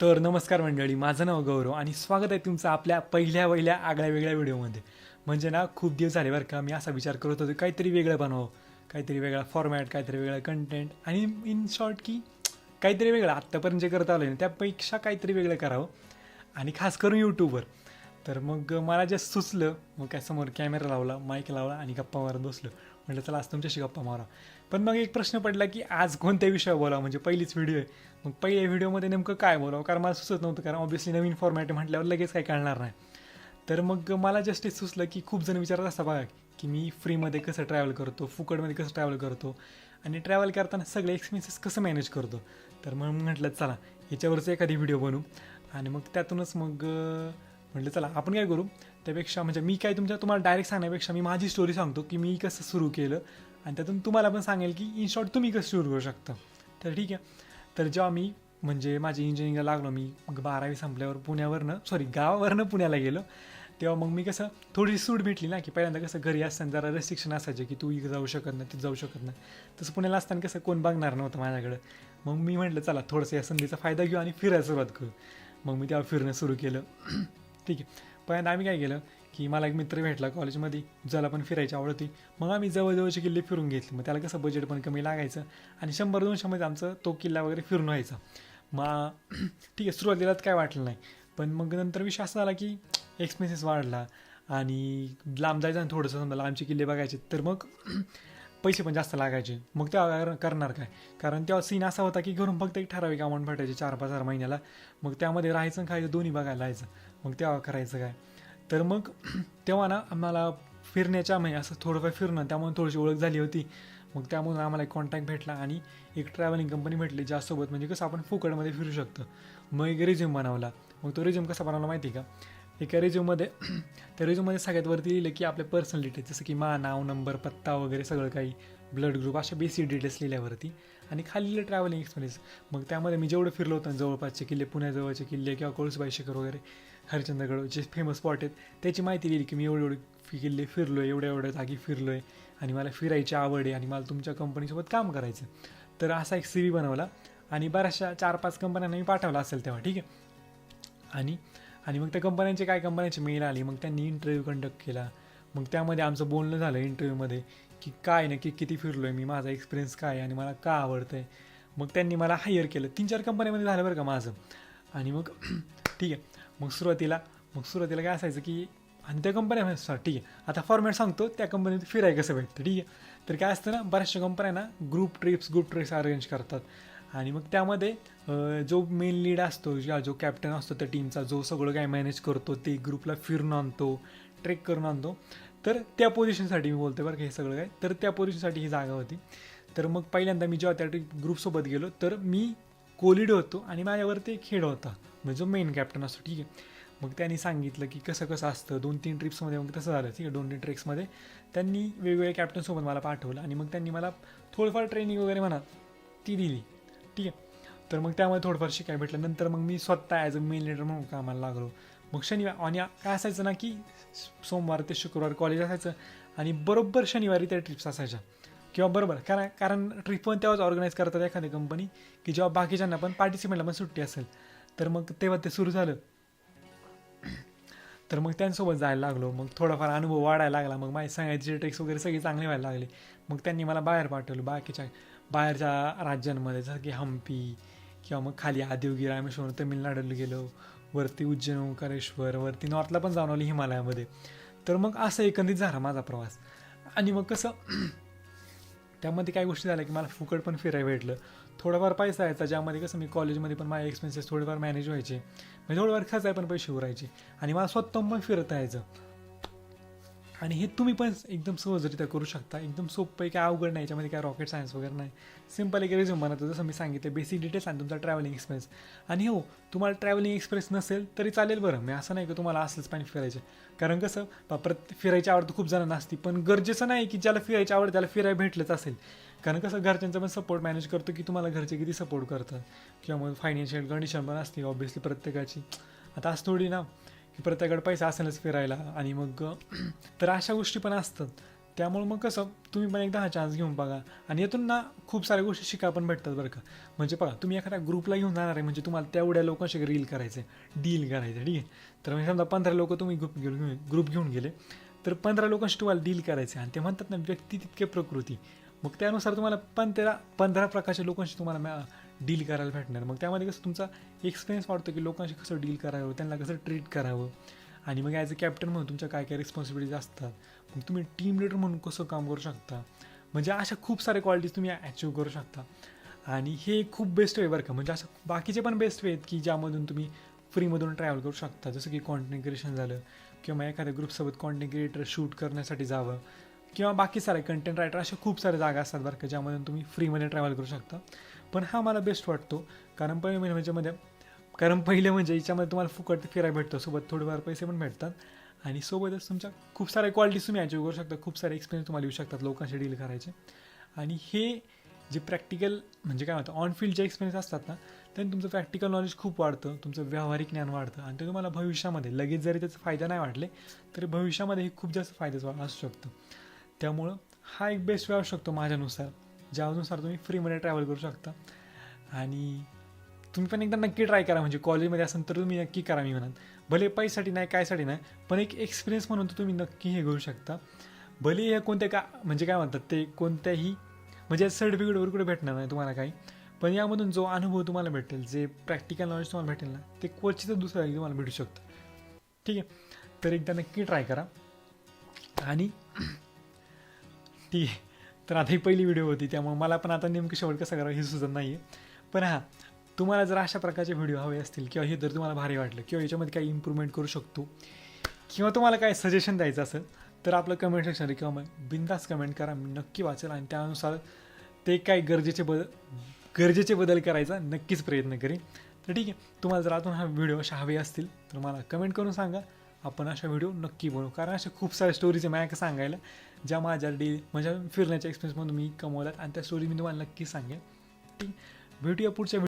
तर नमस्कार मंडळी माझं नाव गौरव आणि स्वागत आहे तुमचं आपल्या पहिल्या वहिल्या आगळ्या वेगळ्या व्हिडिओमध्ये. म्हणजे ना खूप दिवस झाले बरं का मी असा विचार करत होतो काहीतरी वेगळं बनवावं काहीतरी वेगळा फॉर्मॅट काहीतरी वेगळा कंटेंट आणि इन शॉर्ट की काहीतरी वेगळं. आत्तापर्यंत जे करत आलो आहे ना त्यापेक्षा काहीतरी वेगळं करावं आणि खास करून यूट्यूबवर तर मग मला जे सुचलं मग काय समोर कॅमेरा लावला माईक लावला आणि गप्पा मारत बसलो. म्हटलं चला आज तुमच्याशी गप्पा मारा. पण मग एक प्रश्न पडला की आज कोणत्या विषयावर बोलावं? म्हणजे पहिलीच व्हिडिओ आहे. मग पहिल्या व्हिडिओमध्ये नेमकं काय बोलावं? कारण मला सुचत नव्हतं कारण ऑब्व्हियसली नवीन फॉर्मॅट म्हटल्यावर लगेच काही कळणार नाही. तर मग मला जस्ट सुचलं की खूप जण विचारत असा बघा की मी फ्रीमध्ये कसं ट्रॅव्हल करतो? फुकटमध्ये कसं ट्रॅव्हल करतो? आणि ट्रॅव्हल करताना सगळे एक्सपेन्सेस कसं मॅनेज करतो? तर मग म्हटलं चला याच्यावरच एखादी व्हिडिओ बनवू आणि मग त्यातूनच मग म्हटलं चला आपण काय करू? त्यापेक्षा म्हणजे मी काय तुमच्या तुम्हाला डायरेक्ट सांगण्यापेक्षा मी माझी स्टोरी सांगतो की मी कसं सुरू केलं. आणि त्यातून तुम्हाला पण सांगेल की इन शॉर्ट तुम्ही कसं सुरू करू शकता. तर ठीक आहे. तर जेव्हा मी म्हणजे माझी इंजिनिअरिंगला लागलो मी मग बारावी संपल्यावर पुण्यावरनं सॉरी गावावरनं पुण्याला गेलो. तेव्हा मग मी कसं थोडीशी सूट भेटली ना की पहिल्यांदा कसं घरी असताना जरा रेस्ट्रिक्शन असायचे की तू इथं जाऊ शकत नाही तिथं जाऊ शकत नाही. तसं पुण्याला असताना कसं कोण बघणार नव्हतं माझ्याकडं. मग मी म्हटलं चला थोडंसं या संधीचा फायदा घेऊ आणि फिरायला सुरुवात करू. मग मी तेव्हा फिरणं सुरू केलं. ठीक आहे. पहिल्यांदा आम्ही काय केलं की मला एक मित्र भेटला कॉलेजमध्ये ज्याला पण फिरायची आवड होती. मग आम्ही जवळजवळचे किल्ले फिरून घेतले. मग त्याला कसं बजेट पण कमी लागायचं आणि शंभर दोनशेमध्ये आमचं तो किल्ला वगैरे फिरून व्हायचा. मग ठीक आहे सुरुवातीला काय वाटलं नाही. पण मग नंतर विषय असा झाला की एक्सपेन्सेस वाढला आणि लांब जायचं आणि थोडंसं समजा लांबचे किल्ले बघायचे तर मग पैसे पण जास्त लागायचे. मग तेव्हा करणार काय? कारण तेव्हा सीन असा होता की घरून फक्त एक ठराविक अमाऊंट भेटायचे चार पाच हजार महिन्याला. मग त्यामध्ये राहायचं आणि खायचं दोन्ही बघायला जायचं. मग तेव्हा करायचं काय? तर मग तेव्हा ना आम्हाला फिरण्याच्या म्हणजे असं थोडंफार फिरणं त्यामुळे थोडीशी ओळख झाली होती. मग त्यामुळे आम्हाला एक कॉन्टॅक्ट भेटला आणि एक ट्रॅव्हलिंग कंपनी भेटली ज्यासोबत म्हणजे कसं आपण फुकटमध्ये फिरू शकतो. मग एक रिझ्यूम बनवला. मग तो रिझ्यूम कसा बनवला माहिती आहे का? एका रिझ्यूममध्ये त्या रिझ्यूममध्ये सगळ्यात वरती लिहिलं की आपले पर्सनल डिटेल्स जसं की मा नाव नंबर पत्ता वगैरे सगळं काही. ब्लड ग्रुप अशा बेसिक डिटेल्स लिहिल्यावरती आणि खाल्लेलं ट्रॅव्हलिंग एक्सपिरियन्स मग त्यामध्ये मी जेवढं फिरलो होतं जवळपासचे किल्ले पुण्याजवळचे किल्ले किंवा कोळसबाई शिखर वगैरे हरिचंद्रगड जे फेमस स्पॉट आहेत त्याची माहिती लिहिली की मी एवढे एवढे किल्ले फिरलो आहे एवढ्या एवढ्या जागी फिरलो आहे आणि मला फिरायची आवड आहे आणि मला तुमच्या कंपनीसोबत काम करायचं तर असा एक सी व्ही बनवला आणि बऱ्याचशा चार पाच कंपन्यांना मी पाठवला असेल तेव्हा ठीक आहे? आणि आणि मग त्या कंपन्यांचे काय कंपन्यांची मेल आली मग त्यांनी इंटरव्ह्यू कंडक्ट केला. मग त्यामध्ये आमचं बोलणं झालं इंटरव्ह्यूमध्ये की काय नक्की किती फिरलो आहे मी माझा एक्सपिरियन्स काय आहे आणि मला का आवडतं आहे मग त्यांनी मला हायर केलं. तीन चार कंपन्यामध्ये झालं बरं का माझं. आणि मग ठीक आहे. मग सुरुवातीला मग सुरुवातीला काय असायचं की आणि त्या कंपन्या सॉरी ठीक आहे. आता फॉर्मॅट सांगतो त्या कंपनीत फिराय कसं भेटतं ठीक आहे. तर काय असतं ना बऱ्याचशा कंपन्या ना group trips group trips arrange करतात. आणि मग त्यामध्ये जो मेन लीड असतो जो कॅप्टन असतो त्या टीमचा जो सगळं काय मॅनेज करतो ते ग्रुपला फिरून आणतो ट्रेक करून आणतो. तर त्या पोझिशनसाठी मी बोलतो बरं का हे सगळं काय. तर त्या पोझिशनसाठी ही जागा होती. तर मग पहिल्यांदा मी जेव्हा त्या ग्रुपसोबत गेलो तर मी कोलिड होतो आणि माझ्यावरती एक हेड होता. म्हणजे जो मेन कॅप्टन असतो ठीक आहे. मग त्यांनी सांगितलं की कसं कसं असतं दोन तीन ट्रिप्समध्ये मग तसं झालं ठीक आहे दोन तीन ट्रिप्समध्ये त्यांनी वेगवेगळ्या कॅप्टनसोबत मला पाठवलं आणि मग त्यांनी मला थोडंफार ट्रेनिंग वगैरे म्हणा ती दिली ठीक आहे. तर मग त्यामध्ये थोडंफार शिकायला भेटलं. नंतर मग मी स्वतः ॲज अ मेन लिडर म्हणून कामाला लागलो. मग शनिवार आणि काय असायचं ना की सोमवार ते शुक्रवार कॉलेज असायचं आणि बरोबर शनिवारी त्या ट्रिप्स असायच्या. किंवा बरोबर कारण कारण ट्रिप पण तेव्हाच ऑर्गनाईज करतात एखादी कंपनी की जेव्हा बाकीच्यांना पण पार्टिसिपेंटला पण सुट्टी असेल तर मग तेव्हा ते सुरू झालं. तर मग त्यांसोबत जायला लागलो मग थोडाफार अनुभव वाढायला लागला मग माझी सांगायचे ट्रेक्स वगैरे सगळे चांगले व्हायला लागले. मग त्यांनी मला बाहेर पाठवलं बाकीच्या बाहेरच्या राज्यांमध्ये जसं की हम्पी किंवा मग खाली आदिवगी रामेश्वर तमिळनाडूला गेलो. वरती उज्जैन ओंकारेश्वर वरती नॉर्थला पण जाऊन आलो हिमालयामध्ये. तर मग असं एकंदरीत झाला माझा प्रवास. आणि मग कसं त्यामध्ये काय गोष्टी झाल्या की मला फुकट पण फिरायला भेटलं. थोडाफार पैसा यायचा ज्यामध्ये कसं मी कॉलेजमध्ये पण माझे एक्सपेन्सेस थोडेफार मॅनेज व्हायचे. म्हणजे थोडंफार आहे पण पैसे उरायचे. आणि मला स्वतः पण फिरता यायचं. आणि हे तुम्ही पण एकदम सहजरित्या करू शकता. एकदम सोपं आहे काय अवघड नाही याच्यामध्ये काय रॉकेट सायन्स वगैरे नाही. सिंपल एक रिझ्यूम बनवतो जसं मी सांगितलं बेसिक डिटेल्स आणि तुमचा ट्रॅव्हलिंग एक्सपिरियन्स आणि हो तुम्हाला ट्रॅव्हलिंग एक्सपिरियन्स नसेल तरी चालेल बरं. मी असं नाही की तुम्हाला असलंच पाणी फिरायचं कारण कसं प्रत फिरायची आवड तर खूप जणांना असते पण गरजेचं नाही की ज्याला फिरायची आवड त्याला फिरायला भेटलंच असेल. कारण कसं घरच्यांचा पण सपोर्ट मॅनेज करतो की तुम्हाला घरचे किती सपोर्ट करतात. किंवा मग फायनान्शियल कंडिशन पण असते ऑब्व्हियसली प्रत्येकाची. आता असं थोडी ना की प्रत्येकाकडे पैसा असेलच फिरायला आणि मग तर अशा गोष्टी पण असतात. त्यामुळे मग कसं तुम्ही पण एकदा हा चान्स घेऊन बघा. आणि यातून ना खूप साऱ्या गोष्टी शिका पण भेटतात बरं का. म्हणजे बघा तुम्ही एखाद्या ग्रुपला घेऊन जाणार आहे म्हणजे तुम्हाला तेवढ्या लोकांशी रील करायचं आहे डील करायचं ठीक आहे? तर म्हणजे समजा पंधरा लोक तुम्ही ग्रुप घेऊन ग्रुप घेऊन गेले तर पंधरा लोकांशी तुम्हाला डील करायचं. आणि ते म्हणतात ना व्यक्ती तितके प्रकृती. मग त्यानुसार तुम्हाला पंधरा पंधरा प्रकारच्या लोकांशी तुम्हाला डील करायला भेटणार. मग त्यामध्ये कसं तुमचा एक्सपिरियन्स वाढतो की लोकांशी कसं डील करावं त्यांना कसं ट्रीट करावं. आणि मग ॲज अ कॅप्टन म्हणून तुमच्या काय काय रिस्पॉन्सिबिलिटीज असतात. मग तुम्ही टीम लिडर म्हणून कसं काम करू शकता? म्हणजे अशा खूप साऱ्या क्वालिटीज तुम्ही अचीव करू शकता. आणि हे खूप बेस्ट वे बरं का. म्हणजे असं बाकीचे पण बेस्ट वे आहेत की ज्यामधून तुम्ही फ्रीमधून ट्रॅव्हल करू शकता. जसं की कॉन्टेंट क्रिएशन झालं किंवा एखाद्या ग्रुपसोबत कॉन्टेंट क्रिएटर शूट करण्यासाठी जावं किंवा बाकी सारे कंटेंट रायटर अशा खूप साऱ्या जागा असतात बरं का ज्यामधून तुम्ही फ्रीमध्ये ट्रॅव्हल करू शकता. पण हा मला बेस्ट वाटतो. कारण पहिले म्हणजे म्हणजे कारण पहिले म्हणजे याच्यामध्ये तुम्हाला फुकट फिरायला भेटतं. सोबत थोडेफार पैसे पण भेटतात. आणि सोबतच तुमच्या खूप साऱ्या क्वालिटीज तुम्ही अचीव करू शकता. खूप सारे एक्सपिरियन्स तुम्हाला येऊ शकतात लोकांशी डील करायचे. आणि हे जे प्रॅक्टिकल म्हणजे काय म्हणतं ऑन फील्ड जे एक्सपिरियन्स असतात ना त्यांनी तुमचं प्रॅक्टिकल नॉलेज खूप वाढतं. तुमचं व्यावहारिक ज्ञान वाढतं. आणि ते तुम्हाला भविष्यामध्ये लगेच जरी त्याचा फायदा नाही वाटले तरी भविष्यामध्ये हे खूप जास्त फायद्याचं असू शकतं. त्यामुळं हा एक बेस्ट वेळ असू शकतो माझ्यानुसार. ज्यानुसार तुम्ही फ्रीमध्ये ट्रॅव्हल करू शकता. आणि तुम्ही पण एकदा नक्की ट्राय करा. म्हणजे कॉलेजमध्ये असाल तर तुम्ही नक्की करा मी म्हणत. भले पैसाठी नाही कायसाठी नाही पण एक एक्सपिरियन्स म्हणून तुम्ही नक्की हे घेऊ शकता. भले हे कोणत्या का म्हणजे काय म्हणतात ते कोणत्याही म्हणजे सर्टिफिकेटवर कुठे भेटणार नाही तुम्हाला काही. पण यामधून जो अनुभव तुम्हाला भेटेल जे प्रॅक्टिकल नॉलेज तुम्हाला भेटेल ना ते क्वचितच दुसऱ्या तुम्हाला भेटू शकतं. ठीक आहे? तर एकदा नक्की ट्राय करा. आणि ठीक आहे. तर आता ही पहिली व्हिडिओ होती त्यामुळे मला पण आता नेमकं शेवट कसं करावं हे सुचत नाही आहे पण हां तुम्हाला जर अशा प्रकारचे व्हिडिओ हवे असतील किंवा हे जर तुम्हाला भारी वाटलं किंवा याच्यामध्ये काही इम्प्रूव्हमेंट करू शकतो किंवा तुम्हाला काय सजेशन द्यायचं असेल तर आपलं कमेंट सेक्शन किंवा मग बिंदास कमेंट करा मी नक्की वाचेल आणि त्यानुसार ते काय गरजेचे बदल गरजेचे बदल करायचा नक्कीच प्रयत्न करेन. तर ठीक आहे तुम्हाला जर अजून हा व्हिडिओ अशा हवे असतील तर मला कमेंट करून सांगा. आपण अशा व्हिडिओ नक्की बनवू. कारण अशा खूप साऱ्या स्टोरीज आहे माझ्या सांगायला ज्या माझ्या डे माझ्या फिरण्याच्या एक्सपिरियन्समधून मी कमवल्यात. आणि त्या स्टोरी मी तुम्हाला नक्की सांगेन. ठीक? भेटूया पुढच्या